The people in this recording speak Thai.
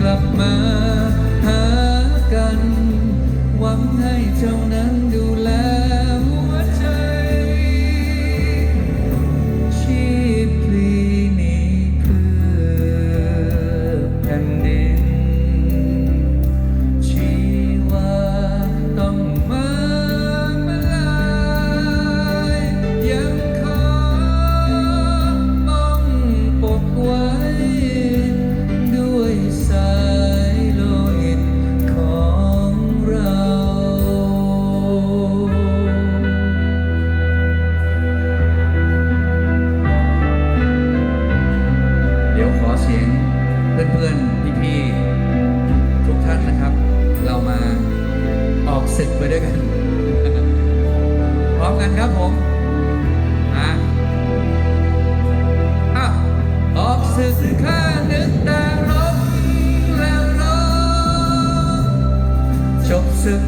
กลับมาหากัน หวังให้เจ้านั้น เสียงเพื่อนๆพี่ๆทุกท่านนะครับ เรามาออกศึกไปด้วยกัน พร้อมกันครับผมอะออกศึกข้าหนึ่กตารบแล้วรบจบศึก